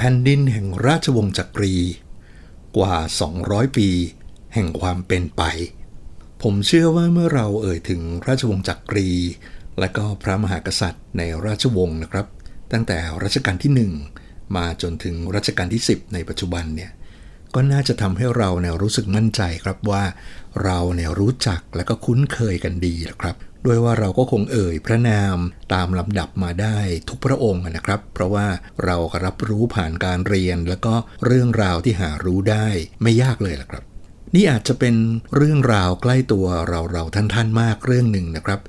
แผ่นดินแห่งราชวงศ์จักรี กว่า 200 ปี แห่งความเป็นไป ผมเชื่อว่าเมื่อเราเอ่ยถึงราชวงศ์จักรี และก็พระมหากษัตริย์ในราชวงศ์นะครับ ตั้งแต่รัชกาลที่ 1 มาจนถึงรัชกาลที่ 10 ในปัจจุบันเนี่ย ก็น่าจะทำให้เราเนี่ยรู้สึกมั่นใจครับว่า เราเนี่ยรู้จักและก็คุ้นเคยกันดีนะครับด้วยว่าเราก็คงเอ่ยพระนามตามลำดับมาได้ทุกพระองค์นะครับ เพราะว่าเราก็รับรู้ผ่านการเรียน แล้วก็เรื่องราวที่หารู้ได้ไม่ยากเลยล่ะครับ นี่อาจจะเป็นเรื่องราวใกล้ตัวเราเราท่านๆมากเรื่องหนึ่งนะครับ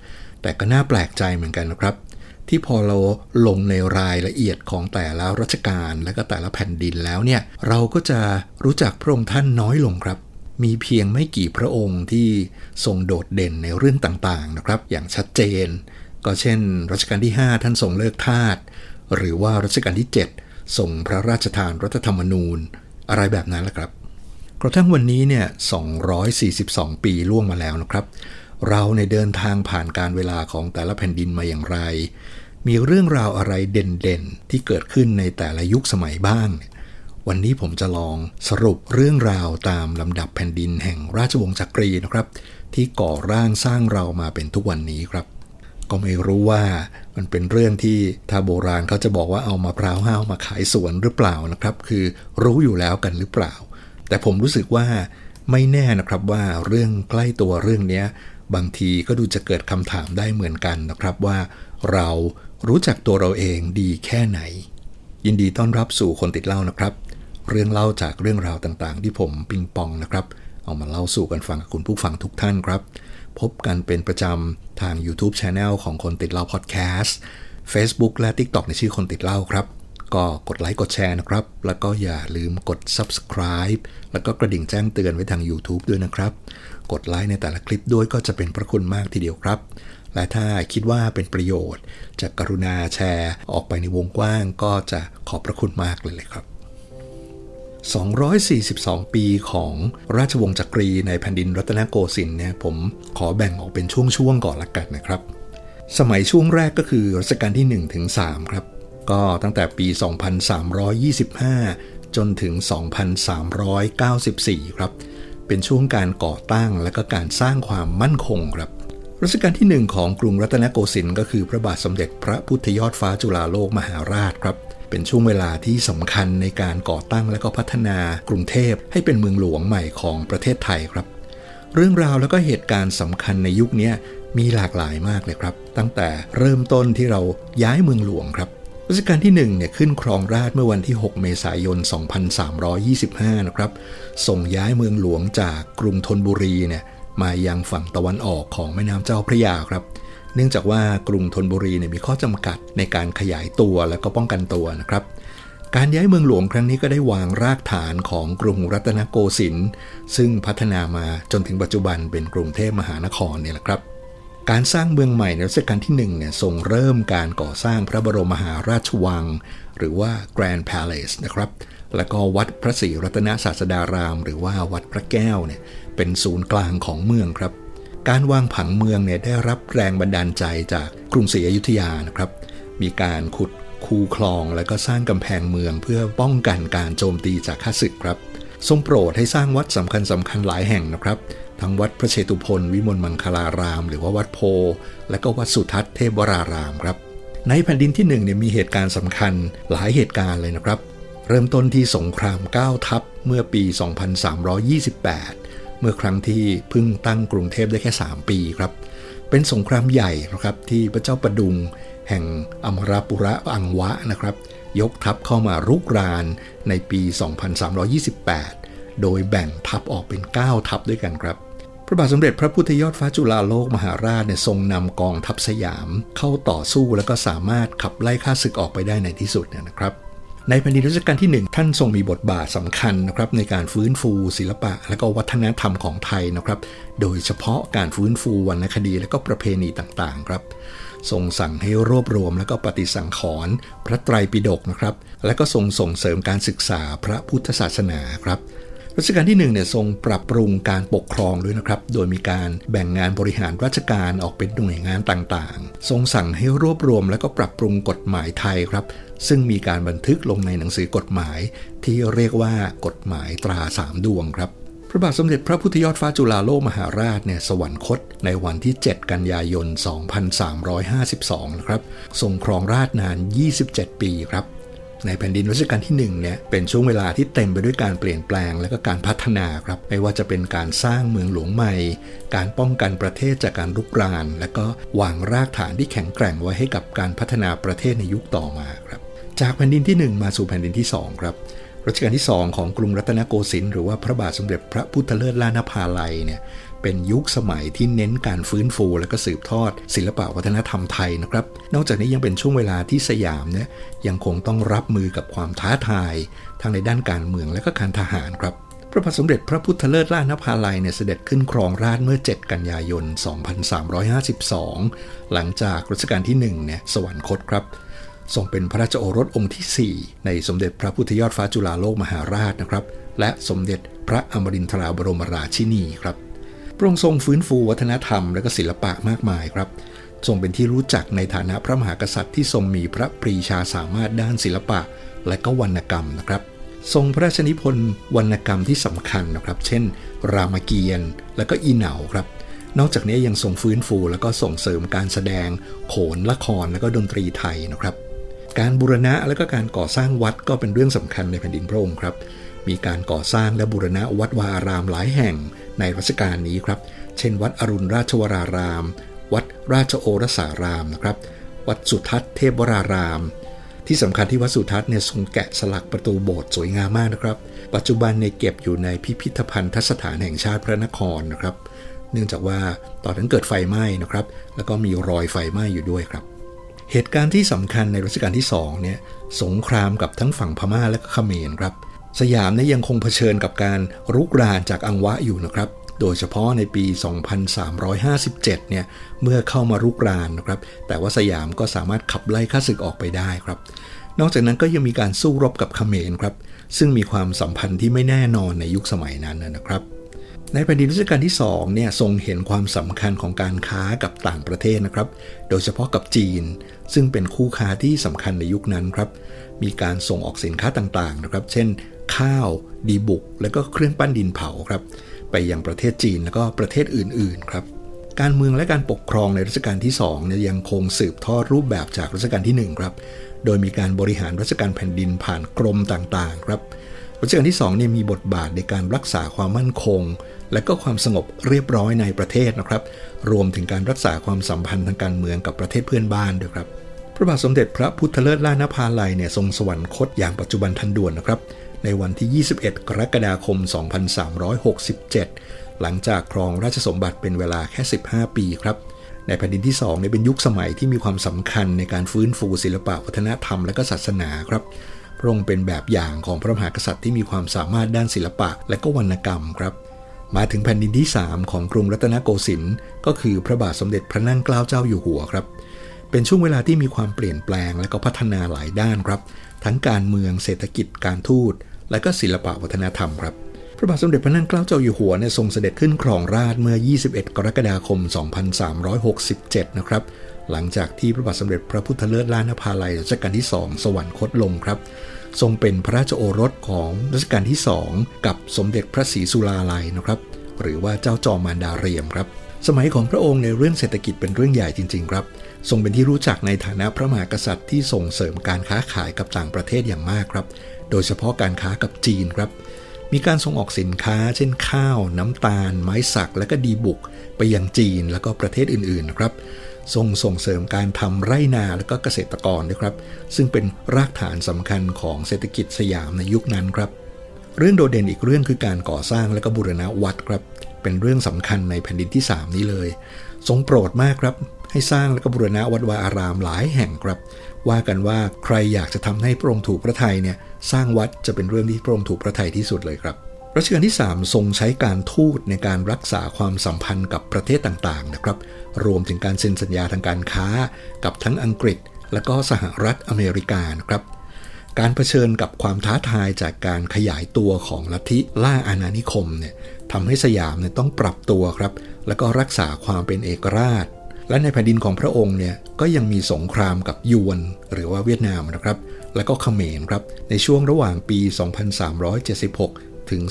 แต่ก็น่าแปลกใจเหมือนกันนะครับ ที่พอเราลงในรายละเอียดของแต่ละรัชกาลและก็แต่ละแผ่นดินแล้วเนี่ยเราก็จะรู้จักพระองค์ท่านน้อยลงครับ มีเพียงไม่กี่พระองค์ที่ทรงโดดเด่นในเรื่องต่างๆนะครับ อย่างชัดเจน ก็เช่น รัชกาลที่ 5 ท่านทรงเลิกทาสหรือว่ารัชกาลที่ 7 ทรงพระราชทานรัฐธรรมนูญ อะไรแบบนั้นแหละครับกระทั่งวันนี้เนี่ย 242 ปีล่วงมาแล้วนะครับ เราในเดินทางผ่านการเวลาของแต่ละแผ่นดินมาอย่างไร มีเรื่องราวอะไรเด่นๆ ที่เกิดขึ้นในแต่ละยุคสมัยบ้าง วันนี้ผมจะลองสรุปเรื่องราวตามลำดับแผ่นดินแห่งราชวงศ์จักรีนะครับ ที่ก่อร่างสร้างเรามาเป็นทุกวันนี้ครับ ก็ไม่รู้ว่ามันเป็นเรื่องที่ถ้าโบราณเขาจะบอกว่าเอามะพร้าวห้าวมาขายสวนหรือเปล่านะครับ คือรู้อยู่แล้วกันหรือเปล่า แต่ผมรู้สึกว่าไม่แน่นะครับว่าเรื่องใกล้ตัวเรื่องนี้บางทีก็ดูจะเกิดคำถามได้เหมือนกันนะครับว่าเรา รู้จักตัวเราเองดีแค่ไหน ยินดีต้อนรับสู่คนติดเล่านะครับ เรื่องเล่าจากเรื่องราวต่างๆ ที่ผมปิงปองนะครับ เอามาเล่าสู่กันฟังกับคุณผู้ฟังทุกท่านครับ พบกันเป็นประจำทาง YouTube Channel ของคนติดเล่าพอดแคสต์ Facebook และ TikTok ในชื่อคนติดเล่าครับ ก็กดไลค์กดแชร์นะครับ แล้วก็อย่าลืมกด subscribe แล้วก็กระดิ่งแจ้งเตือนไว้ทาง YouTube ด้วยนะครับ กดไลค์ในแต่ละคลิปด้วยก็จะเป็นพระคุณมากทีเดียวครับ และถ้าคิดว่าเป็นประโยชน์จะกรุณาแชร์ออกไปในวงกว้างก็จะขอบพระคุณมากเลยเลยครับ 242 ปีของราชวงศ์จักรีในแผ่นดินรัตนโกสินทร์เนี่ยผมขอแบ่งออกเป็นช่วงๆก่อนละกันนะครับ สมัยช่วงแรกก็คือรัชกาลที่1ถึง3ครับ ก็ตั้งแต่ปี 2325 จนถึง 2394 ครับ เป็นช่วงการก่อตั้งและก็การสร้างความมั่นคงครับ รัชกาลที่ 1 ของกรุงรัตนโกสินทร์ก็คือพระบาทสมเด็จพระพุทธยอดฟ้าจุฬาโลกมหาราชครับ เป็นช่วงเวลาที่สำคัญในการก่อตั้งและก็พัฒนากรุงเทพให้เป็นเมืองหลวงใหม่ของประเทศไทยครับ เรื่องราวแล้วก็เหตุการณ์สำคัญในยุคนี้มีหลากหลายมากเลยครับ ตั้งแต่เริ่มต้นที่เราย้ายเมืองหลวงครับรัชกาลที่1เนี่ยขึ้นครองราชเมื่อวันที่ 6 เมษายน 2325 นะครับ ส่งย้ายเมืองหลวงจากกรุงธนบุรีเนี่ย มายังฝั่งตะวันออกของแม่น้ำเจ้าพระยาครับ เนื่องจากว่ากรุงธนบุรีเนี่ยมีข้อจำกัดในการขยายตัวและก็ป้องกันตัวนะครับ การย้ายเมืองหลวงครั้งนี้ก็ได้วางรากฐานของกรุงรัตนโกสินทร์ซึ่งพัฒนามาจนถึงปัจจุบันเป็นกรุงเทพมหานครเนี่ยแหละครับการสร้างเมืองใหม่ในรัชกาลที่1เนี่ยทรงเริ่มการก่อสร้างพระบรมมหาราชวัง หรือว่า Grand Palace นะครับ แล้วก็วัดพระศรีรัตนศาสดาราม หรือว่าวัดพระแก้วเนี่ย เป็นศูนย์กลางของเมืองครับ การวางผังเมืองเนี่ยได้รับแรงบันดาลใจจากกรุงศรีอยุธยานะครับ มีการขุดคูคลองแล้วก็สร้างกำแพงเมืองเพื่อป้องกันการโจมตีจากข้าศึกครับ ทรงโปรดให้สร้างวัดสำคัญสำคัญหลายแห่งนะครับ ทั้งวัดพระเชตุพนวิมลมังคลาราม หรือว่าวัดโพ และก็วัดสุทัศน์เทพวรารามครับ ในแผ่นดินที่หนึ่งเนี่ยมีเหตุการณ์สำคัญหลายเหตุการณ์เลยนะครับ เริ่มต้นที่สงคราม9ทัพเมื่อปี 2328 เมื่อครั้งที่เพิ่งตั้งกรุงเทพได้แค่ 3 ปีครับ เป็นสงครามใหญ่นะครับที่พระเจ้าประดุงแห่งอมราปุระอังวะนะครับ ยกทัพเข้ามารุกรานในปี 2328 โดยแบ่งทัพออกเป็น 9 ทัพด้วยกันครับพระบาทสมเด็จพระพุทธยอดฟ้าจุฬาโลกมหาราชเนี่ยทรงนำกองทัพสยามเข้าต่อสู้แล้วก็สามารถขับไล่ข้าศึกออกไปได้ในที่สุดเนี่ยนะครับ ในแผ่นดินรัชกาลที่ 1 ท่านทรงมีบทบาทสำคัญนะครับในการฟื้นฟูศิลปะ และก็วัฒนธรรมของไทยนะครับโดยเฉพาะการฟื้นฟูวรรณคดีและก็ประเพณีต่างๆครับทรงสั่งให้รวบรวมและก็ปฏิสังขรณ์พระไตรปิฎกนะครับ และก็ทรงส่งเสริมการศึกษาพระพุทธศาสนาครับรัชกาลที่1เนี่ยทรงปรับปรุงการปกครองด้วยนะครับ โดยมีการแบ่งงานบริหารราชการออกเป็นหน่วยงานต่างๆ ทรงสั่งให้รวบรวมและก็ปรับปรุงกฎหมายไทยครับ ซึ่งมีการบันทึกลงในหนังสือกฎหมาย ที่เรียกว่ากฎหมายตราสามดวงครับพระบาทสมเด็จพระพุทธยอดฟ้าจุฬาโลกมหาราชเนี่ยสวรรคตในวันที่ 7 กันยายน 2352 นะครับ ทรงครองราชนาน 27 ปีครับ ในแผ่นดินรัชกาลที่1เนี่ยเป็นช่วงเวลาที่เต็มไปด้วยการเปลี่ยนแปลง และก็การพัฒนาครับ ไม่ว่าจะเป็นการสร้างเมืองหลวงใหม่ การป้องกันประเทศจากการลุกราน และก็วางรากฐานที่แข็งแกร่งไว้ให้กับการพัฒนาประเทศในยุคต่อมาครับ จากแผ่นดินที่ 1 มาสู่แผ่นดินที่ 2 ครับรัชกาลที่ 2 ของกรุงรัตนโกสินทร์หรือว่าพระบาทสมเด็จพระพุทธเลิศล้านภาลัยเนี่ยเป็นยุคสมัยที่เน้นการฟื้นฟูและก็สืบทอด ศิลปวัฒนธรรมไทยนะครับ นอกจากนี้ยังเป็นช่วงเวลาที่สยามเนี่ยยังคงต้องรับมือกับความท้าทาย ทั้งในด้านการเมืองและก็การทหารครับ พระบาทสมเด็จพระพุทธเลิศล้านภาลัยเนี่ยเสด็จขึ้นครองราชเมื่อ 7 กันยายน 2352 หลังจากรัชกาลที่1เนี่ยสวรรคตครับ ทรงเป็นพระราชโอรสองค์ที่ 4 ในสมเด็จพระพุทธยอดฟ้าจุฬาโลกมหาราชนะครับ และสมเด็จพระอมรินทราบรมราชินีครับพระองค์ทรงฟื้นฟูวัฒนธรรมและก็ศิลปะมากมายครับ ทรงเป็นที่รู้จักในฐานะพระมหากษัตริย์ที่ทรงมีพระปรีชาสามารถด้านศิลปะ และก็วรรณกรรมนะครับ ทรงพระราชนิพนธ์วรรณกรรมที่สำคัญนะครับ เช่น รามเกียรติ์และก็อีเหนาครับนอกจากนี้ยังทรงฟื้นฟู และก็ส่งเสริมการแสดง โขนละครและก็ดนตรีไทยนะครับ การบูรณะและก็การก่อสร้างวัดก็เป็นเรื่องสำคัญในแผ่นดินพระองค์ครับ มีการก่อสร้างและบูรณะวัดวาอารามหลายแห่งในรัชกาลนี้ครับ เช่น วัดอรุณราชวราราม วัดราชโอรสารามนะครับ วัดสุทัศน์เทพวราราม ที่สำคัญที่วัดสุทัศน์เนี่ยทรงแกะสลักประตูโบสถ์สวยงามมากนะครับ ปัจจุบันในยเก็บอยู่ในพิพิธภัณฑสถานแห่งชาติพระนครนะครับ เนื่องจากว่าตอนนั้นเกิดไฟไหม้นะครับ แล้วก็มีรอยไฟไหม้อยู่ด้วยครับ เหตุการณ์ที่สำคัญในรัชกาลที่2เนี่ยสงครามกับทั้งฝั่งพม่าและก็เขมรครับ สยามเนี่ยยังคงเผชิญกับการรุกรานจากอังวะอยู่นะครับ โดยเฉพาะในปี 2357 เนี่ยเมื่อเข้ามารุกรานนะครับ แต่ว่าสยามก็สามารถขับไล่ข้าศึกออกไปได้ครับ นอกจากนั้นก็ยังมีการสู้รบกับเขมรครับ ซึ่งมีความสัมพันธ์ที่ไม่แน่นอนในยุคสมัยนั้นนะครับ ในแผ่นดินรัชกาลที่2เนี่ยทรงเห็นความสำคัญของการค้ากับต่างประเทศนะครับ โดยเฉพาะกับจีน ซึ่งเป็นคู่ค้าที่สำคัญในยุคนั้นครับ มีการส่งออกสินค้าต่างๆนะครับ เช่น ข้าว ดีบุก และก็เครื่องปั้นดินเผาครับ ไปยังประเทศจีนแล้วก็ประเทศอื่นๆครับ การเมืองและการปกครองในรัชกาลที่2เนี่ยยังคงสืบทอดรูปแบบจากรัชกาลที่1ครับ โดยมีการบริหารราชการแผ่นดินผ่านกรมต่างๆ ครับ รัชกาลที่2เนี่ยมีบทบาทในการรักษาความมั่นคง และก็ความสงบเรียบร้อยในประเทศนะครับ รวมถึงการรักษาความสัมพันธ์ทางการเมืองกับประเทศเพื่อนบ้านด้วยครับ พระบาทสมเด็จพระพุทธเลิศล้านภาลัยเนี่ยทรงสวรรคตอย่างปัจจุบันทันด่วนนะครับ ในวันที่ 21 กรกฎาคม 2367 หลังจากครองราชสมบัติเป็นเวลาแค่ 15 ปีครับในแผ่นดินที่2เนี่ยเป็นยุคสมัยที่มีความสำคัญในการฟื้นฟูศิลปะวัฒนธรรมและก็ศาสนาครับ พระองค์เป็นแบบอย่างของพระมหากษัตริย์ที่มีความสามารถด้านศิลปะและก็วรรณกรรมครับ มาถึงแผ่นดินที่ 3 ของกรุงรัตนโกสินทร์ก็คือพระบาทสมเด็จพระนั่งเกล้าเจ้าอยู่หัวครับ เป็นช่วงเวลาที่มีความเปลี่ยนแปลงและก็พัฒนาหลายด้านครับ ทั้งการเมืองเศรษฐกิจการทูต และก็ศิลปะวัฒนธรรมครับพระบาทสมเด็จพระนั่งเกล้าเจ้าอยู่หัวเนี่ยทรงเสด็จขึ้นครองราชเมื่อ 21 กรกฎาคม 2367 นะครับ หลังจากที่พระบาทสมเด็จพระพุทธเลิศล้านภาลัยรัชกาลที่ 2 สวรรคตลงครับ ทรงเป็นพระราชโอรสของรัชกาลที่ 2 กับสมเด็จพระศรีสุราลัยนะครับ หรือว่าเจ้าจอมมารดาเรียมครับ สมัยของพระองค์ในเรื่องเศรษฐกิจเป็นเรื่องใหญ่จริง ๆ ครับ ทรงเป็นที่รู้จักในฐานะพระมหากษัตริย์ที่ส่งเสริมการค้าขายกับต่างประเทศอย่างมากครับ โดยเฉพาะการค้ากับจีนครับมีการส่งออกสินค้า เช่นข้าว น้ำตาล ไม้สัก และก็ดีบุก ไปยังจีนแล้วก็ประเทศอื่นๆนะครับ ทรงส่งเสริมการทำไร่นาและก็เกษตรกรด้วยครับ ซึ่งเป็นรากฐานสำคัญของเศรษฐกิจสยามในยุคนั้นครับ เรื่องโดดเด่นอีกเรื่องคือการก่อสร้างและก็บูรณะวัดครับ เป็นเรื่องสำคัญในแผ่นดินที่ 3 นี้เลย ทรงโปรดมากครับ ให้สร้างและก็บูรณะวัดวาอารามหลายแห่งครับ ว่ากันว่าใครอยากจะทำให้พระองค์ถูกพระทัยเนี่ยสร้างวัดจะเป็นเรื่องที่พระองค์ถูกพระทัยที่สุดเลยครับ รัชกาลที่ 3 ทรงใช้การทูตในการรักษาความสัมพันธ์กับประเทศต่างๆนะครับ รวมถึงการเซ็นสัญญาทางการค้ากับทั้งอังกฤษ และก็สหรัฐอเมริกานะครับ การเผชิญกับความท้าทายจากการขยายตัวของลัทธิล่าอาณานิคมเนี่ยทำให้สยามเนี่ยต้องปรับตัวครับ แล้วก็รักษาความเป็นเอกราช และในแผ่นดินของพระองค์เนี่ยก็ยังมีสงครามกับยวน หรือว่าเวียดนามนะครับ และก็เขมรครับในช่วงระหว่างปี 2376 ถึง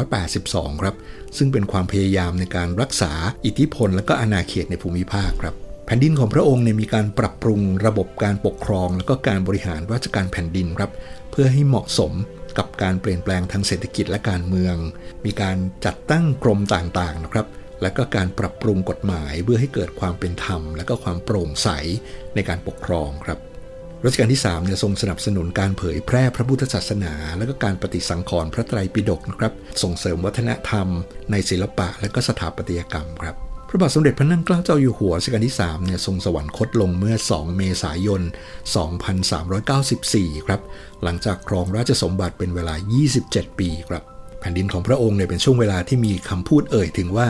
2382 ครับ ซึ่งเป็นความพยายามในการรักษาอิทธิพลและก็อาณาเขตในภูมิภาคครับแผ่นดินของพระองค์เนี่ยมีการปรับปรุงระบบการปกครอง และก็การบริหารราชการแผ่นดินครับ เพื่อให้เหมาะสมกับการเปลี่ยนแปลงทางเศรษฐกิจและการเมือง มีการจัดตั้งกรมต่างๆนะครับ และก็การปรับปรุงกฎหมายเพื่อให้เกิดความเป็นธรรม และก็ความโปร่งใสในการปกครองครับ รัชกาลที่3เนี่ยทรงสนับสนุนการเผยแพร่พระพุทธศาสนา และก็การปฏิสังขรณ์พระไตรปิฎกนะครับ ส่งเสริมวัฒนธรรม ในศิลปะและก็สถาปัตยกรรมครับพระบาทสมเด็จพระนั่งเกล้าเจ้าอยู่หัวรัชกาลที่3เนี่ยทรงสวรรคตลงเมื่อ 2 เมษายน 2394 ครับ หลังจากครองราชสมบัติเป็นเวลา 27 ปีครับ ผ่นดินของพระองค์เนี่ยเป็นช่วงเวลาที่มีคำพูดเอ่ยถึงว่า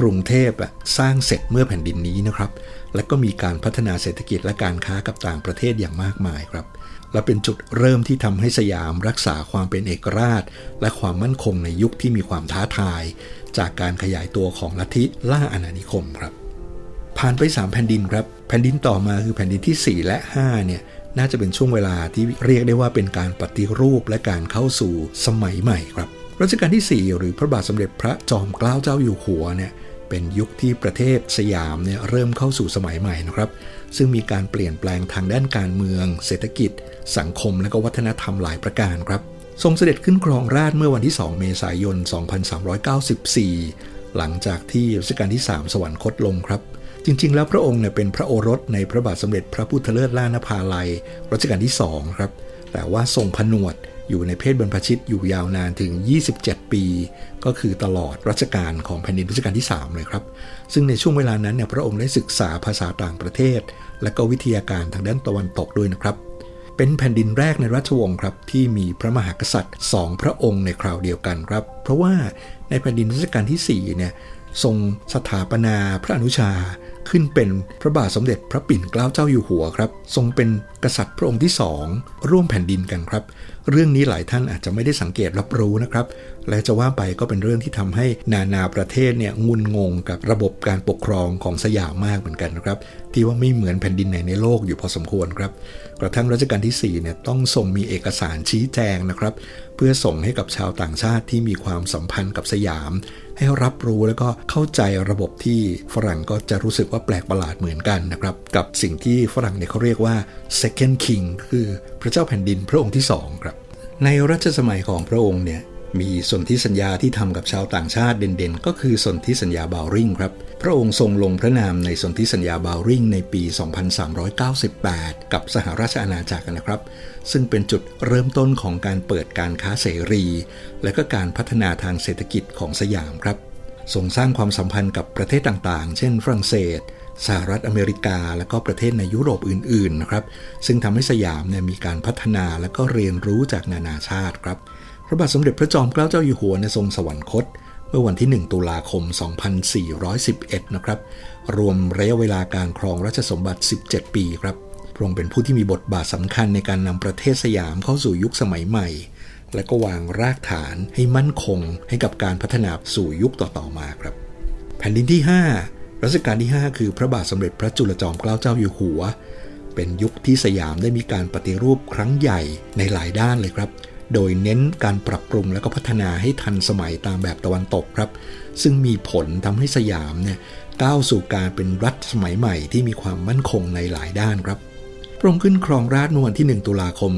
กรุงเทพสร้างเสร็จเมื่อแผ่นดินนี้นะครับ และก็มีการพัฒนาเศรษฐกิจและการค้ากับต่างประเทศอย่างมากมายครับ และเป็นจุดเริ่มที่ทำให้สยามรักษาความเป็นเอกราช และความมั่นคงในยุคที่มีความท้าทาย จากการขยายตัวของลัทธิล่าอาณานิคมครับ ผ่านไป 3 แผ่นดินครับ แผ่นดินต่อมาคือแผ่นดินที่ 4 และ5เนี่ยน่าจะเป็นช่วงเวลาที่เรียกได้ว่าเป็นการปฏิรูปและการเข้าสู่สมัยใหม่ครับ รัชกาลที่ 4 หรือพระบาทสมเด็จพระจอมเกล้าเจ้าอยู่หัวเนี่ยเป็นยุคที่ประเทศสยามเนี่ยเริ่มเข้าสู่สมัยใหม่นะครับ ซึ่งมีการเปลี่ยนแปลงทางด้านการเมือง เศรษฐกิจ สังคมและก็วัฒนธรรมหลายประการครับ ทรงเสด็จขึ้นครองราชเมื่อวันที่ 2 เมษายน 2394 หลังจากที่รัชกาลที่ 3 สวรรคตลงครับ จริง ๆ แล้วพระองค์เนี่ยเป็นพระโอรสในพระบาทสมเด็จพระพุทธเลิศล่านภาลัยรัชกาลที่2ครับแต่ว่าทรงผนวด อยู่ในเพศบรรพชิตอยู่ยาวนานถึง 27 ปี ก็คือตลอดรัชกาลของแผ่นดินรัชกาลที่ 3 เลยครับ ซึ่งในช่วงเวลานั้นเนี่ยพระองค์ได้ศึกษาภาษาต่างประเทศ และก็วิทยาการทางด้านตะวันตกด้วยนะครับ เป็นแผ่นดินแรกในราชวงศ์ครับที่มีพระมหากษัตริย์สองพระองค์ในคราวเดียวกันครับ เพราะว่าในแผ่นดินรัชกาลที่4เนี่ย ทรงสถาปนาพระอนุชาขึ้นเป็นพระบาทสมเด็จพระปิ่นเกล้าเจ้าอยู่หัวครับ ทรงเป็นกษัตริย์พระองค์ที่สองร่วมแผ่นดินกันครับ เรื่องนี้หลายท่านอาจจะไม่ได้สังเกตรับรู้นะครับ และจะว่าไปก็เป็นเรื่องที่ทำให้นานาประเทศเนี่ยงุนงงกับระบบการปกครองของสยามมากเหมือนกันนะครับ ที่ว่าไม่เหมือนแผ่นดินไหนในโลกอยู่พอสมควรครับ กระทั่งรัชกาลที่4เนี่ยต้องส่งมีเอกสารชี้แจงนะครับ เพื่อส่งให้กับชาวต่างชาติที่มีความสัมพันธ์กับสยาม ให้รับรู้แล้วก็เข้าใจระบบที่ฝรั่งก็จะรู้สึกว่าแปลกประหลาดเหมือนกันนะครับ กับสิ่งที่ฝรั่งเนี่ยเขาเรียกว่า second king คือพระเจ้าแผ่นดินพระองค์ที่สองครับ ในรัชสมัยของพระองค์เนี่ยมีสนธิสัญญาที่ทำกับชาวต่างชาติเด่นๆ ก็คือสนธิสัญญาบาวริงครับ พระองค์ทรงลงพระนามในสนธิสัญญาบาวริงในปี 2398 กับสหราชอาณาจักรนะครับ ซึ่งเป็นจุดเริ่มต้นของการเปิดการค้าเสรี และก็การพัฒนาทางเศรษฐกิจของสยามครับทรงสร้างความสัมพันธ์กับประเทศต่างๆ เช่น ฝรั่งเศสสหรัฐอเมริกา และก็ประเทศในยุโรปอื่นๆนะครับ ซึ่งทำให้สยามเนี่ยมีการพัฒนาและก็เรียนรู้จากนานาชาติครับ พระบาทสมเด็จพระจอมเกล้าเจ้าอยู่หัวในทรงสวรรคต เมื่อวันที่ 1 ตุลาคม 2411 นะครับ รวมระยะเวลาการครองราชสมบัติ 17 ปีครับ ระองค์เป็นผู้ที่มีบทบาทสำคัญในการนำประเทศสยามเข้าสู่ยุคสมัยใหม่ และก็วางรากฐานให้มั่นคง ให้กับการพัฒนาสู่ยุคต่อๆมาครับ แผ่นดินที่ 5 รัชกาลที่ 5 คือพระบาทสมเด็จพระจุลจอมเกล้าเจ้าอยู่หัว เป็นยุคที่สยามได้มีการปฏิรูปครั้งใหญ่ในหลายด้านเลยครับโดยเน้นการปรับปรุงและก็พัฒนาให้ทันสมัยตามแบบตะวันตกครับ ซึ่งมีผลทำให้สยามเนี่ยก้าวสู่การเป็นรัฐสมัยใหม่ที่มีความมั่นคงในหลายด้านครับ พระองค์ขึ้นครองราชเมื่อวันที่ 1 ตุลาคม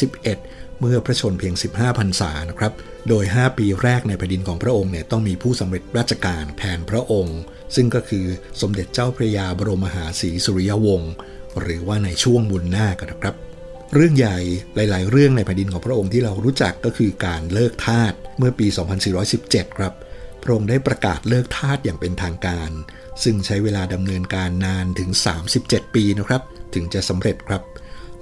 2411 เมื่อพระชนเพียง 15พรรษานะครับ โดย 5 ปีแรกในแผ่นดินของพระองค์เนี่ยต้องมีผู้สำเร็จราชการแทนพระองค์ ซึ่งก็คือสมเด็จเจ้าพระยาบรมมหาศรีสุริยวงศ์หรือว่าในช่วงบุญนาคนะครับ เรื่องใหญ่หลาย ๆ เรื่องในแผ่นดินของพระองค์ที่เรารู้จักก็คือการเลิกทาสเมื่อปี 2417 ครับพระองค์ได้ประกาศเลิกทาสอย่างเป็นทางการ ซึ่งใช้เวลาดำเนินการนานถึง 37 ปีนะครับ ถึงจะสำเร็จครับ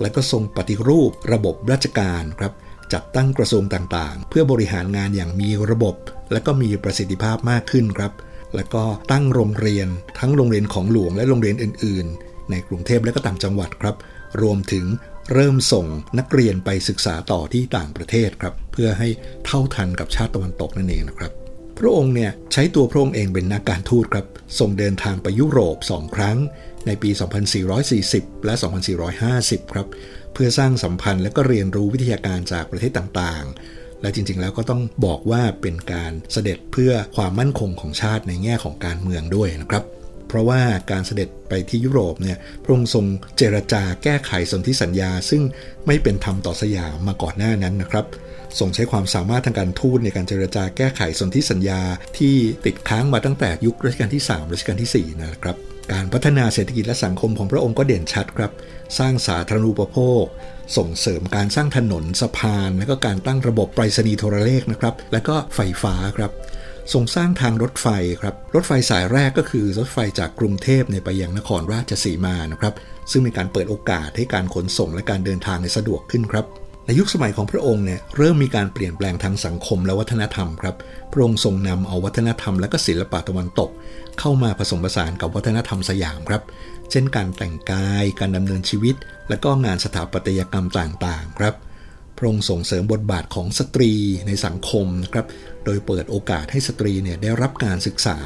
และก็ทรงปฏิรูประบบราชการครับ จัดตั้งกระทรวงต่างๆ เพื่อบริหารงานอย่างมีระบบ และก็มีประสิทธิภาพมากขึ้นครับ แล้วก็ตั้งโรงเรียน ทั้งโรงเรียนของหลวงและโรงเรียนอื่น ๆ ในกรุงเทพและก็ต่างจังหวัดครับ รวมถึงเริ่มส่งนักเรียนไปศึกษาต่อที่ต่างประเทศครับ เพื่อให้เท่าทันกับชาติตะวันตกนั่นเองนะครับ พระองค์เนี่ยใช้ตัวพระองค์เองเป็นนักการทูตครับส่งเดินทางไปยุโรปสองครั้ง ในปี 2440 และ 2450 ครับเพื่อสร้างสัมพันธ์และก็เรียนรู้วิทยาการจากประเทศต่างๆ และจริงๆแล้วก็ต้องบอกว่าเป็นการเสด็จเพื่อความมั่นคงของชาติในแง่ของการเมืองด้วยนะครับ ราะว่าการเสด็จไปที่ยุโรปเนี่ยพระองค์ทรงเจรจาแก้ไขสนธิสัญญา ซึ่งไม่เป็นธรรมต่อสยามมาก่อนหน้านั้นนะครับทรงใช้ความสามารถทางการทูตในการเจรจาแก้ไขสนธิสัญญาที่ติดค้างมาตั้งแต่ยุครัชกาลที่ 3 รัชกาลที่ 4 นะครับการพัฒนาเศรษฐกิจและสังคมของพระองค์ก็เด่นชัดครับ สร้างสาธารณูปโภค ส่งเสริมการสร้างถนนสะพาน และก็การตั้งระบบไปรษณีย์โทรเลขนะครับ และก็ไฟฟ้าครับ ทรงสร้างทางรถไฟครับรถไฟสายแรกก็คือรถไฟจากกรุงเทพในไปยังนครราชสีมานะครับซึ่งเป็นการเปิดโอกาสให้การขนส่งและการเดินทางในสะดวกขึ้นครับในยุคสมัยของพระองค์เนี่ยเริ่มมีการเปลี่ยนแปลงทางสังคมและวัฒนธรรมครับพระองค์ทรงนำเอาวัฒนธรรมและก็ศิลปะตะวันตก เข้ามาผสมผสานกับวัฒนธรรมสยามครับ เช่นการแต่งกาย การดำเนินชีวิต และก็งานสถาปัตยกรรมต่างๆ ครับ ระองค์ส่งเสริมบทบาทของสตรีในสังคมนะครับโดยเปิดโอกาสให้สตรีเนี่ยได้รับการศึกษา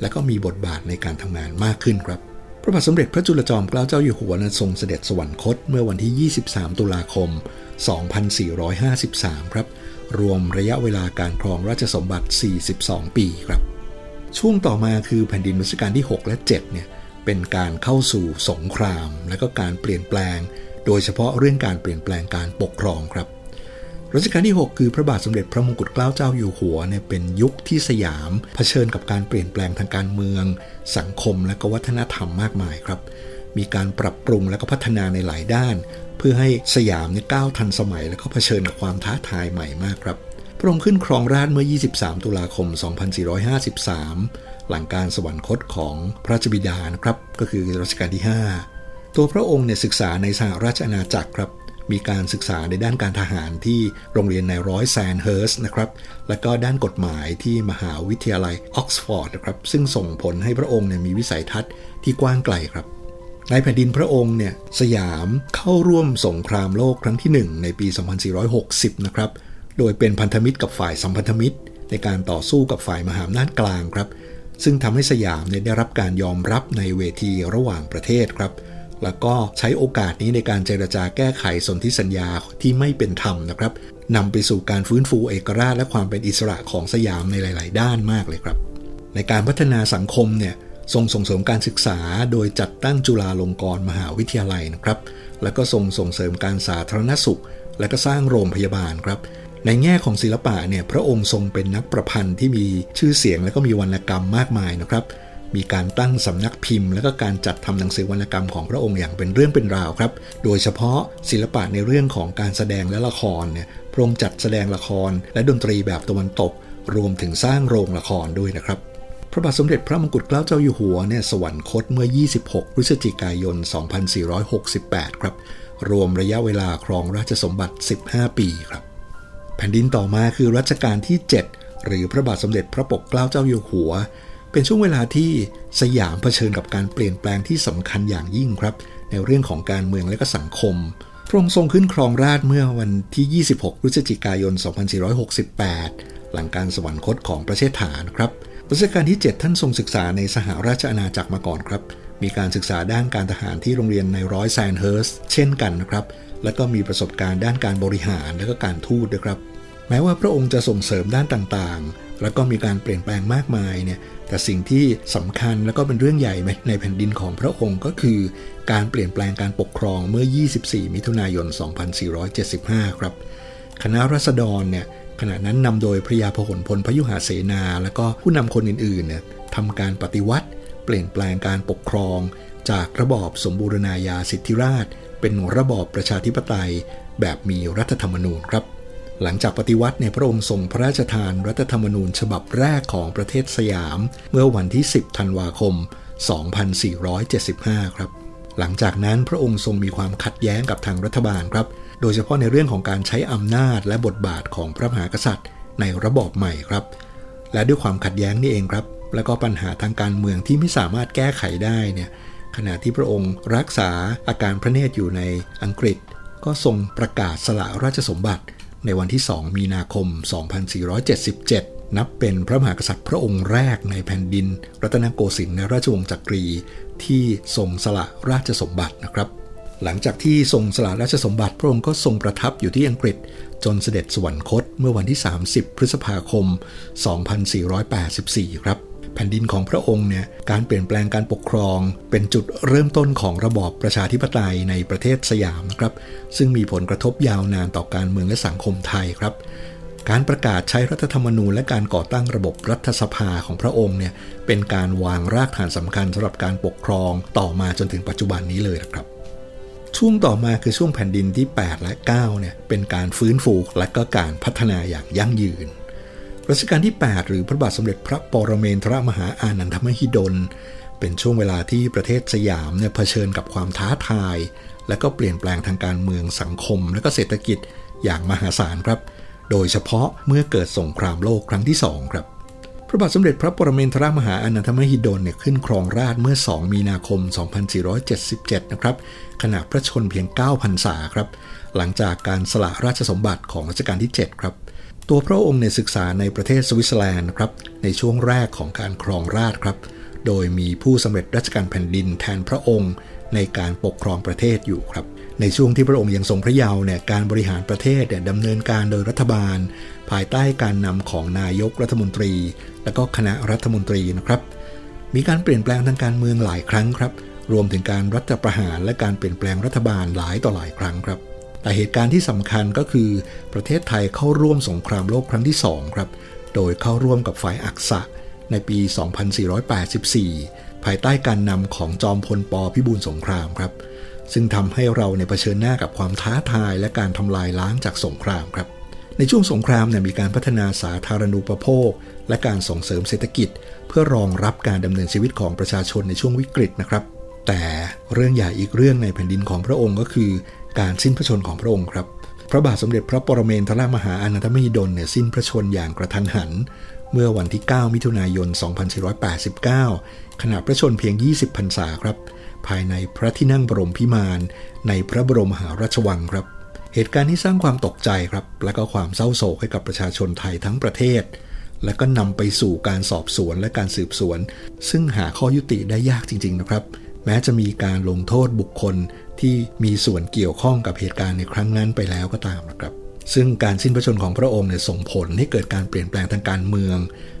และก็มีบทบาทในการทำงานมากขึ้นครับพระบาทสมเด็จพระจุลจอมเกล้าเจ้าอยู่หัวทรงเสด็จสวรรคตเมื่อวันที่ 23 ตุลาคม 2453 ครับรวมระยะเวลาการครองราชสมบัติ 42 ปีครับ ช่วงต่อมาคือแผ่นดินรัชกาลที่ 6 และ 7 เนี่ยเป็นการเข้าสู่สงคราม และก็การเปลี่ยนแปลง โดยเฉพาะเรื่องการเปลี่ยนแปลงการปกครองครับรัชกาลที่ 6 คือพระบาทสมเด็จพระมงกุฎเกล้าเจ้าอยู่หัวเนี่ยเป็นยุคที่สยาม เผชิญกับการเปลี่ยนแปลงทางการเมือง สังคมและก็วัฒนธรรมมากมายครับ มีการปรับปรุงและก็พัฒนาในหลายด้าน เพื่อให้สยามเนี่ยก้าวทันสมัย และก็เผชิญกับความท้าทายใหม่มากครับพระองค์ขึ้นครองราชย์เมื่อ 23 ตุลาคม 2453 หลังการสวรรคตของพระราชบิดานะครับก็คือรัชกาลที่ 5 ตัวพระองค์เนี่ยศึกษาในสหราชอาณาจักรครับ มีการศึกษาในด้านการทหารที่โรงเรียนในร้อยแซนเฮิร์สนะครับ และก็ด้านกฎหมายที่มหาวิทยาลัยออกซฟอร์ดนะครับ ซึ่งส่งผลให้พระองค์เนี่ยมีวิสัยทัศน์ที่กว้างไกลครับในแผ่นดินพระองค์เนี่ยสยามเข้าร่วมสงครามโลกครั้งที่ 1 ในปี 2460 นะครับ โดยเป็นพันธมิตรกับฝ่ายสัมพันธมิตร ในการต่อสู้กับฝ่ายมหาอำนาจกลางครับ ซึ่งทำให้สยามเนี่ยได้รับการยอมรับในเวทีระหว่างประเทศครับ แล้วก็ใช้โอกาสนี้ในการเจรจาแก้ไขสนธิสัญญาที่ไม่เป็นธรรมนะครับนำไปสู่การฟื้นฟูเอกราชและความเป็นอิสระของสยามในหลาย ๆ ด้านมากเลยครับ ในการพัฒนาสังคมเนี่ยทรงส่งเสริมการศึกษาโดยจัดตั้งจุฬาลงกรณ์มหาวิทยาลัยนะครับ แล้วก็ทรงส่งเสริมการสาธารณสุข และก็สร้างโรงพยาบาลครับ ในแง่ของศิลปะเนี่ยพระองค์ทรงเป็นนักประพันธ์ที่มีชื่อเสียงและก็มีวรรณกรรมมากมายนะครับ มีการตั้งสำนักพิมพ์ และก็การจัดทำหนังสือวรรณกรรมของพระองค์อย่างเป็นเรื่องเป็นราวครับ โดยเฉพาะศิลปะในเรื่องของการแสดงและละครเนี่ยพระองค์จัดแสดงละคร และดนตรีแบบตะวันตก รวมถึงสร้างโรงละครด้วยนะครับพระบาทสมเด็จพระมงกุฎเกล้าเจ้าอยู่หัวเนี่ยสวรรคตเมื่อ 26 พฤศจิกายน 2468 ครับ รวมระยะเวลาครองราชสมบัติ 15 ปีครับ แผ่นดินต่อมาคือรัชกาลที่ 7 หรือพระบาทสมเด็จพระปกเกล้าเจ้าอยู่หัว เป็นช่วงเวลาที่สยามเผชิญกับการเปลี่ยนแปลงที่สำคัญอย่างยิ่งครับ ในเรื่องของการเมืองและก็สังคม พระองค์ทรงขึ้นครองราชเมื่อวันที่ 26 พฤศจิกายน 2468 หลังการสวรรคตของประเทศฐานครับรัชกาลที่ 7 ท่านทรงศึกษาในสหราชอาณาจักรมาก่อนครับ มีการศึกษาด้านการทหารที่โรงเรียนในร้อยแซนเฮิร์สเช่นกันนะครับ แล้วก็มีประสบการณ์ด้านการบริหารและก็การทูตด้วยครับ แม้ว่าพระองค์จะส่งเสริมด้านต่างๆ แล้วก็มีการเปลี่ยนแปลงมากมายเนี่ย แต่สิ่งที่สำคัญแล้วก็เป็นเรื่องใหญ่ในแผ่นดินของพระองค์ก็คือการเปลี่ยนแปลงการปกครองเมื่อ 24 มิถุนายน 2475 ครับ คณะรัษฎรเนี่ยขณะนั้นนำโดยพระยาพหลพลพยุหเสนา และก็ผู้นำคนอื่นๆเนี่ยทำการปฏิวัติ เปลี่ยนแปลงการปกครอง จากระบอบสมบูรณาญาสิทธิราช เป็นระบอบประชาธิปไตย แบบมีรัฐธรรมนูญครับ หลังจากปฏิวัติในพระองค์ทรงพระราชทานรัฐธรรมนูญฉบับแรกของประเทศสยาม เมื่อวันที่ 10 ธันวาคม 2475 ครับ หลังจากนั้นพระองค์ทรงมีความขัดแย้งกับทางรัฐบาลครับ โดยเฉพาะในเรื่องของการใช้อำนาจและบทบาทของพระมหากษัตริย์ ในระบอบใหม่ครับ และด้วยความขัดแย้งนี่เองครับ แล้วก็ปัญหาทางการเมืองที่ไม่สามารถแก้ไขได้เนี่ย ขณะที่พระองค์รักษาอาการพระเนตรอยู่ในอังกฤษ ก็ทรงประกาศสละราชสมบัติ ในวันที่ 2 มีนาคม 2477 นับเป็นพระมหากษัตริย์พระองค์แรกในแผ่นดิน รัตนโกสินทร์ในราชวงศ์จักรี ที่ทรงสละราชสมบัตินะครับ หลังจากที่ทรงสละราชสมบัติพระองค์ก็ทรงประทับอยู่ที่อังกฤษ จนเสด็จสวรรคตเมื่อวันที่ 30 พฤษภาคม 2484 ครับ แผ่นดินของพระองค์เนี่ยการเปลี่ยนแปลงการปกครอง เป็นจุดเริ่มต้นของระบอบประชาธิปไตยในประเทศสยามนะครับ ซึ่งมีผลกระทบยาวนานต่อการเมืองและสังคมไทยครับการประกาศใช้รัฐธรรมนูญและการก่อตั้งระบบรัฐสภาของพระองค์เนี่ยเป็นการวางรากฐานสำคัญสำหรับการปกครองต่อมาจนถึงปัจจุบันนี้เลยนะครับ ช่วงต่อมาคือช่วงแผ่นดินที่ 8 และ 9เนี่ยเป็นการฟื้นฟูและก็การพัฒนาอย่างยั่งยืน รัชกาลที่ 8 หรือพระบาทสมเด็จพระปรเมนทรมหาอานันทมหิดล เป็นช่วงเวลาที่ประเทศสยามเนี่ยเผชิญกับความท้าทาย และก็เปลี่ยนแปลงทางการเมืองสังคม และก็เศรษฐกิจอย่างมหาศาลครับ โดยเฉพาะเมื่อเกิดสงครามโลกครั้งที่2ครับพระบาทสมเด็จพระปรเมนทรมหาอานันทมหิดลเนี่ยขึ้นครองราชเมื่อ 2 มีนาคม 2477 นะครับขณะพระชนเพียง 9 พรรษาครับ หลังจากการสละราชสมบัติของรัชกาลที่ 7 ครับ ตัวพระองค์เนี่ยศึกษาในประเทศสวิตเซอร์แลนด์นะครับในช่วงแรกของการครองราชครับ โดยมีผู้สำเร็จราชการแผ่นดินแทนพระองค์ ในการปกครองประเทศอยู่ครับ ในช่วงที่พระองค์ยังทรงพระเยาว์เนี่ยการบริหารประเทศเนี่ยดำเนินการโดยรัฐบาล ภายใต้การนำของนายกรัฐมนตรี และก็คณะรัฐมนตรีนะครับ มีการเปลี่ยนแปลงทางการเมืองหลายครั้งครับ รวมถึงการรัฐประหารและการเปลี่ยนแปลงรัฐบาลหลายต่อหลายครั้งครับ แต่เหตุการณ์ที่สำคัญก็คือประเทศไทยเข้าร่วมสงครามโลกครั้งที่2ครับ โดยเข้าร่วมกับฝ่ายอักษะในปี 2484 ภายใต้การนำของจอมพลปพิบูลสงครามครับ ซึ่งทำให้เราในเผชิญหน้ากับความท้าทายและการทำลายล้างจากสงครามครับ ในช่วงสงครามเนี่ยมีการพัฒนาสาธารณูปโภค และการส่งเสริมเศรษฐกิจ เพื่อรองรับการดำเนินชีวิตของประชาชนในช่วงวิกฤตนะครับ แต่เรื่องใหญ่อีกเรื่องในแผ่นดินของพระองค์ก็คือ การสิ้นพระชนของพระองค์ครับพระบาทสมเด็จพระปรเมนทรมหาอานันทมหิดลเนี่ยสิ้นพระชนอย่างกระทันหัน เมื่อวันที่ 9 มิถุนายน 2489 ขณะพระชนเพียง 20 พรรษาครับ ภายในพระที่นั่งบรมพิมาน ในพระบรมมหาราชวังครับ เหตุการณ์ที่สร้างความตกใจครับ และก็ความเศร้าโศกให้กับประชาชนไทยทั้งประเทศ และก็นำไปสู่การสอบสวนและการสืบสวน ซึ่งหาข้อยุติได้ยากจริง ๆนะครับ แม้จะมีการลงโทษบุคคลที่มีส่วนเกี่ยวข้องกับเหตุการณ์ในครั้งนั้นไปแล้วก็ตามนะครับ ซึ่งการสิ้นพระชนของพระองค์เนี่ยส่งผลให้เกิดการเปลี่ยนแปลงทางการเมือง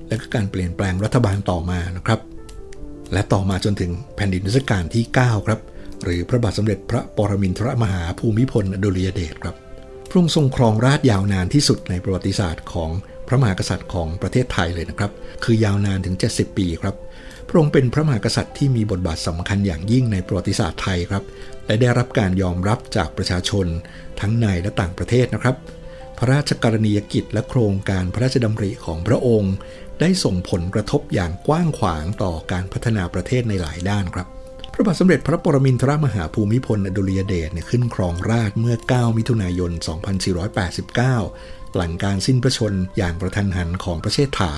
และก็การเปลี่ยนแปลงรัฐบาลต่อมานะครับ และต่อมาจนถึงแผ่นดินรัชกาลที่ 9 ครับ หรือพระบาทสมเด็จพระปรมินทรมหาภูมิพลอดุลยเดชครับพระองค์ทรงครองราชยาวนานที่สุดในประวัติศาสตร์ของพระมหากษัตริย์ของประเทศไทยเลยนะครับ คือยาวนานถึง 70 ปีครับ พระองค์เป็นพระมหากษัตริย์ที่มีบทบาทสำคัญอย่างยิ่งในประวัติศาสตร์ไทยครับ และได้รับการยอมรับจากประชาชน ทั้งในและต่างประเทศนะครับ พระราชกรณียกิจและโครงการพระราชดำริของพระองค์ ได้ส่งผลกระทบอย่างกว้างขวางต่อการพัฒนาประเทศในหลายด้านครับพระบาทสมเด็จพระปรมินทรมหาภูมิพลอดุลยเดชเนี่ยขึ้นครองราชเมื่อ 9 มิถุนายน 2489 หลังการสิ้นพระชนอย่างประทันหันของพระเชษฐา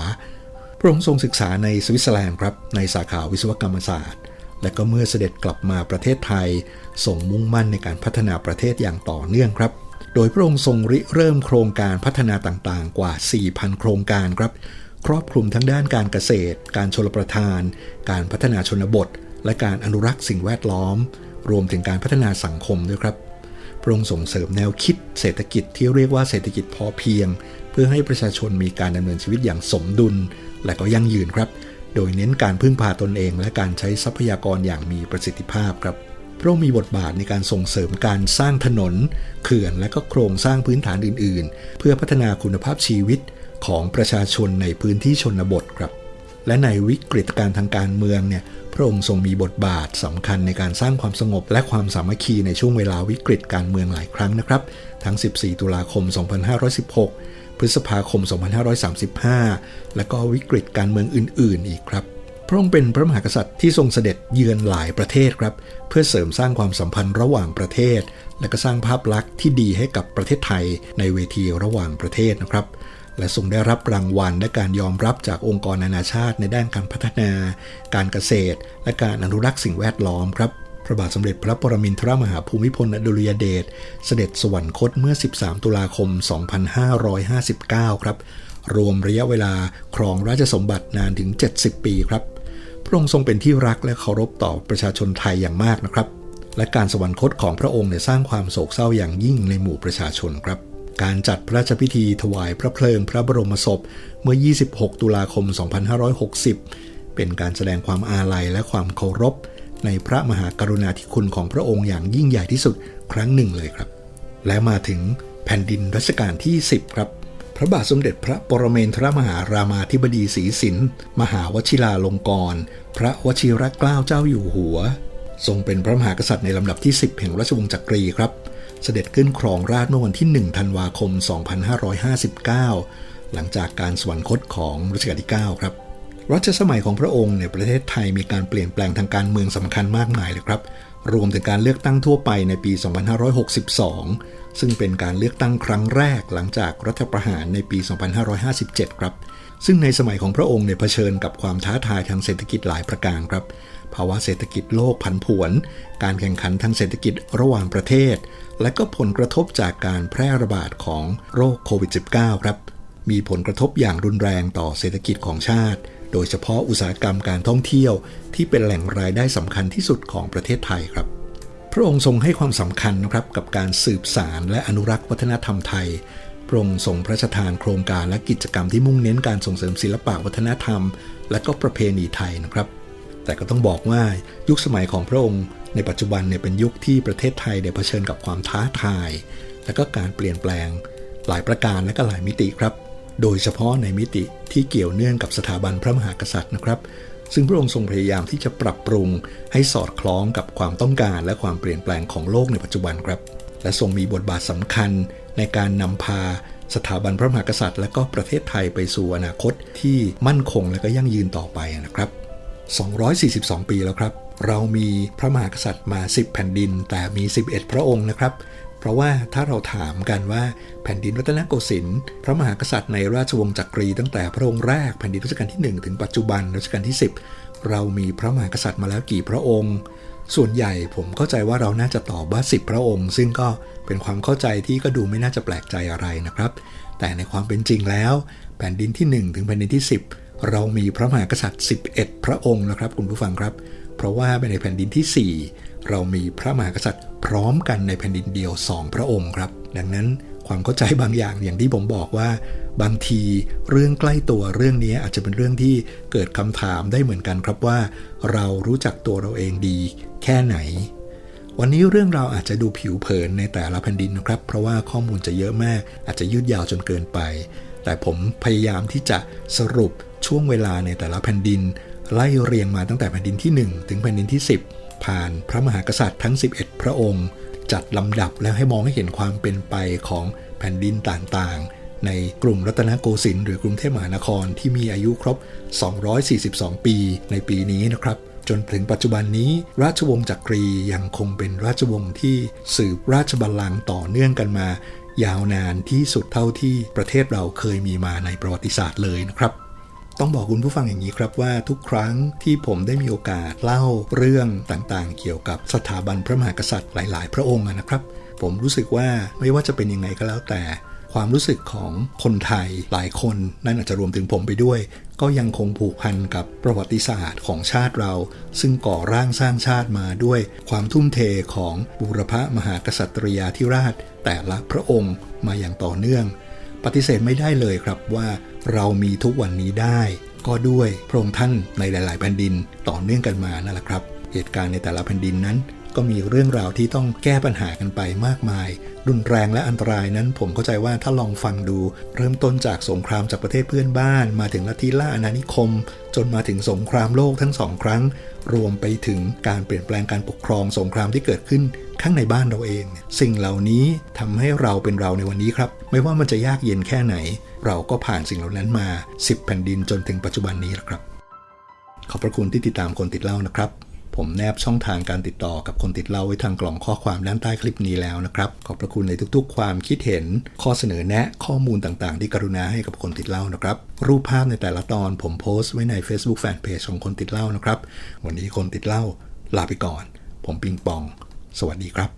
พระองค์ทรงศึกษาในสวิตเซอร์แลนด์ครับในสาขาวิศวกรรมศาสตร์ และก็เมื่อเสด็จกลับมาประเทศไทยทรงมุ่งมั่นในการพัฒนาประเทศอย่างต่อเนื่องครับ โดยพระองค์ทรงริเริ่มโครงการพัฒนาต่างๆ กว่า 4,000 โครงการครับ ครอบคลุมทั้งด้านการเกษตร การชลประทาน การพัฒนาชนบท และการอนุรักษ์สิ่งแวดล้อม รวมถึงการพัฒนาสังคมด้วยครับพระองค์ส่งเสริมแนวคิดเศรษฐกิจที่เรียกว่าเศรษฐกิจพอเพียง เพื่อให้ประชาชนมีการดำเนินชีวิตอย่างสมดุล และก็ยั่งยืนครับ โดยเน้นการพึ่งพาตนเอง และการใช้ทรัพยากรอย่างมีประสิทธิภาพครับพระองค์มีบทบาทในการส่งเสริมการสร้างถนน เขื่อนและก็โครงสร้างพื้นฐานอื่น ๆ เพื่อพัฒนาคุณภาพชีวิตของประชาชนในพื้นที่ชนบทครับ และในวิกฤตการทางการเมืองเนี่ยพระองค์ทรงมีบทบาทสำคัญในการสร้างความสงบ และความสามัคคีในช่วงเวลาวิกฤตการเมืองหลายครั้งนะครับ ทั้ง 14 ตุลาคม 2516 พฤษภาคม 2535 และก็วิกฤตการเมืองอื่น ๆ อีกครับ พระองค์เป็นพระมหากษัตริย์ที่ทรงเสด็จเยือนหลายประเทศครับ เพื่อเสริมสร้างความสัมพันธ์ระหว่างประเทศ และก็สร้างภาพลักษณ์ที่ดีให้กับประเทศไทยในเวทีระหว่างประเทศนะครับและทรงได้รับรางวัลและการยอมรับจากองค์กรนานาชาติในด้านการพัฒนา การเกษตร และการอนุรักษ์สิ่งแวดล้อมครับ พระบาทสมเด็จพระปรมินทรมหาภูมิพลอดุลยเดชเสด็จสวรรคตเมื่อ 13 ตุลาคม 2559 ครับ รวมระยะเวลาครองราชสมบัตินานถึง 70 ปีครับ พระองค์ทรงเป็นที่รักและเคารพต่อประชาชนไทยอย่างมากนะครับ และการสวรรคตของพระองค์เนี่ยสร้างความโศกเศร้าอย่างยิ่งในหมู่ประชาชนครับการจัดพระราชพิธีถวายพระเพลิงพระบรมศพเมื่อ 26 ตุลาคม 2560 เป็นการแสดงความอาลัยและความเคารพ ในพระมหากรุณาธิคุณของพระองค์อย่างยิ่งใหญ่ที่สุดครั้งหนึ่งเลยครับ และมาถึงแผ่นดินรัชกาลที่ 10 ครับ พระบาทสมเด็จพระปรเมนทรมหารามาธิบดีศรีสินมหาวชิราลงกรณ์พระวชิรเกล้าเจ้าอยู่หัว ทรงเป็นพระมหากษัตริย์ในลำดับที่ 10 แห่งราชวงศ์จักรีครับ เสด็จขึ้นครองราชเมื่อวันที่1ธันวาคม 2559 หลังจากการสวรรคตของรัชกาลที่ 9 ครับ รัชสมัยของพระองค์ในประเทศไทยมีการเปลี่ยนแปลงทางการเมืองสำคัญมากมายเลยครับ รวมถึงการเลือกตั้งทั่วไปในปี 2562 ซึ่งเป็นการเลือกตั้งครั้งแรกหลังจากรัฐประหารในปี 2557 ครับ ซึ่งในสมัยของพระองค์เนี่ยเผชิญกับความท้าทายทางเศรษฐกิจหลายประการครับ ภาวะเศรษฐกิจโลกผันผวน การแข่งขันทางเศรษฐกิจระหว่างประเทศ และก็ผลกระทบจากการแพร่ระบาดของโรคโควิด -19 ครับ มีผลกระทบอย่างรุนแรงต่อเศรษฐกิจของชาติ โดยเฉพาะอุตสาหกรรมการท่องเที่ยวที่เป็นแหล่งรายได้สำคัญที่สุดของประเทศไทยครับ พระองค์ทรงให้ความสำคัญนะครับกับการสืบสารและอนุรักษ์วัฒนธรรมไทยพระองค์ทรงพระราชทานโครงการและกิจกรรมที่มุ่งเน้นการส่งเสริมศิลปะวัฒนธรรม และก็ประเพณีไทยนะครับ แต่ก็ต้องบอกว่ายุคสมัยของพระองค์ ในปัจจุบันเนี่ยเป็นยุคที่ประเทศไทยเนี่ยเผชิญกับความท้าทาย และก็การเปลี่ยนแปลง หลายประการและก็หลายมิติครับ โดยเฉพาะในมิติที่เกี่ยวเนื่องกับสถาบันพระมหากษัตริย์นะครับ ซึ่งพระองค์ทรงพยายามที่จะปรับปรุงให้สอดคล้องกับความต้องการและความเปลี่ยนแปลงของโลกในปัจจุบันครับ และทรงมีบทบาทสำคัญในการนำพาสถาบันพระมหากษัตริย์ และก็ประเทศไทยไปสู่อนาคตที่มั่นคงและก็ยั่งยืนต่อไปนะครับ 242 ปีแล้วครับ เรามีพระมหากษัตริย์มา 10 แผ่นดิน แต่มี 11 พระองค์นะครับ ราะว่าถ้าเราถามกันว่าแผ่นดินรัตนโกสินทร์พระมหากษัตริย์ในราชวงศ์จักรีตั้งแต่พระองค์แรกแผ่นดินรัชกาลที่ 1 ถึงปัจจุบันรัชกาลที่ 10 เรามีพระมหากษัตริย์มาแล้วกี่พระองค์ ส่วนใหญ่ผมเข้าใจว่าเราน่าจะตอบว่า 10 พระองค์ ซึ่งก็เป็นความเข้าใจที่ก็ดูไม่น่าจะแปลกใจอะไรนะครับ แต่ในความเป็นจริงแล้ว แผ่นดินที่ 1 ถึงแผ่นดินที่ 10 เรามีพระมหากษัตริย์ 11 พระองค์นะครับ คุณผู้ฟังครับ เพราะว่าในแผ่นดินที่ 4 เรามีพระมหากษัตริย์ พร้อมกันในแผ่นดินเดียว2พระองค์ครับ ดังนั้นความเข้าใจบางอย่างอย่างที่ผมบอกว่า บางทีเรื่องใกล้ตัวเรื่องนี้อาจจะเป็นเรื่องที่เกิดคำถามได้เหมือนกันครับว่า เรารู้จักตัวเราเองดี แค่ไหน วันนี้เรื่องเราอาจจะดูผิวเผินในแต่ละแผ่นดินนะครับ เพราะว่าข้อมูลจะเยอะมาก อาจจะยืดยาวจนเกินไป แต่ผมพยายามที่จะสรุปช่วงเวลาในแต่ละแผ่นดิน ไล่เรียงมาตั้งแต่แผ่นดินที่ 1 ถึงแผ่นดินที่ 10 ผ่านพระมหากษัตริย์ทั้ง 11 พระองค์ จัดลำดับแล้วให้มองให้เห็นความเป็นไปของแผ่นดินต่างๆ ในกลุ่มรัตนโกสินทร์หรือกรุงเทพมหานครที่มีอายุครบ 242 ปีในปีนี้นะครับจนถึงปัจจุบันนี้ราชวงศ์จักรียังคงเป็นราชวงศ์ที่สืบราชบัลลังก์ต่อเนื่องกันมา ยาวนานที่สุดเท่าที่ประเทศเราเคยมีมาในประวัติศาสตร์เลยนะครับ ต้องบอกคุณผู้ฟังอย่างนี้ครับว่าทุกครั้งที่ผมได้มีโอกาสเล่าเรื่องต่างๆ เกี่ยวกับสถาบันพระมหากษัตริย์หลาย ๆ พระองค์นะครับ ผมรู้สึกว่าไม่ว่าจะเป็นยังไงก็แล้วแต่ความรู้สึกของคนไทยหลายคนนั่นอาจจะรวมถึงผมไปด้วย ก็ยังคงผูกพันกับประวัติศาสตร์ของชาติเรา ซึ่งก่อร่างสร้างชาติมาด้วยความทุ่มเทของบุรพมหากษัตริยาธิราช แต่ละพระองค์มาอย่างต่อเนื่อง ปฏิเสธไม่ได้เลยครับว่า เรามีทุกวันนี้ได้ ก็ด้วยพระองค์ท่านในหลาย ๆ แผ่นดินต่อเนื่องกันมานั่นแหละครับ เหตุการณ์ในแต่ละแผ่นดินนั้น ก็มีเรื่องราวที่ต้องแก้ปัญหากันไปมากมาย รุนแรงและอันตรายนั้น ผมเข้าใจว่าถ้าลองฟังดู เริ่มต้นจากสงครามจากประเทศเพื่อนบ้าน มาถึงลัทธิล่าอาณานิคม จนมาถึงสงครามโลกทั้งสองครั้ง รวมไปถึงการเปลี่ยนแปลงการปกครองสงครามที่เกิดขึ้นข้างในบ้านเราเอง สิ่งเหล่านี้ทำให้เราเป็นเราในวันนี้ครับ ไม่ว่ามันจะยากเย็นแค่ไหน เราก็ผ่านสิ่งเหล่านั้นมา 10 แผ่นดินจนถึงปัจจุบันนี้แล้วครับ ขอบพระคุณที่ติดตามคนติดเล่านะครับ ผมแนบช่องทางการติดต่อกับคนติดเล่าไว้ทางกล่องข้อความด้านใต้คลิปนี้แล้วนะครับ ขอบพระคุณในทุกๆ ความคิดเห็น ข้อเสนอแนะข้อมูลต่างๆ ที่กรุณาให้กับคนติดเล่านะครับ รูปภาพในแต่ละตอนผมโพสต์ไว้ใน Facebook Fanpage ของคนติดเล่านะครับ วันนี้คนติดเล่าลาไปก่อน ผมปิงปอง สวัสดีครับ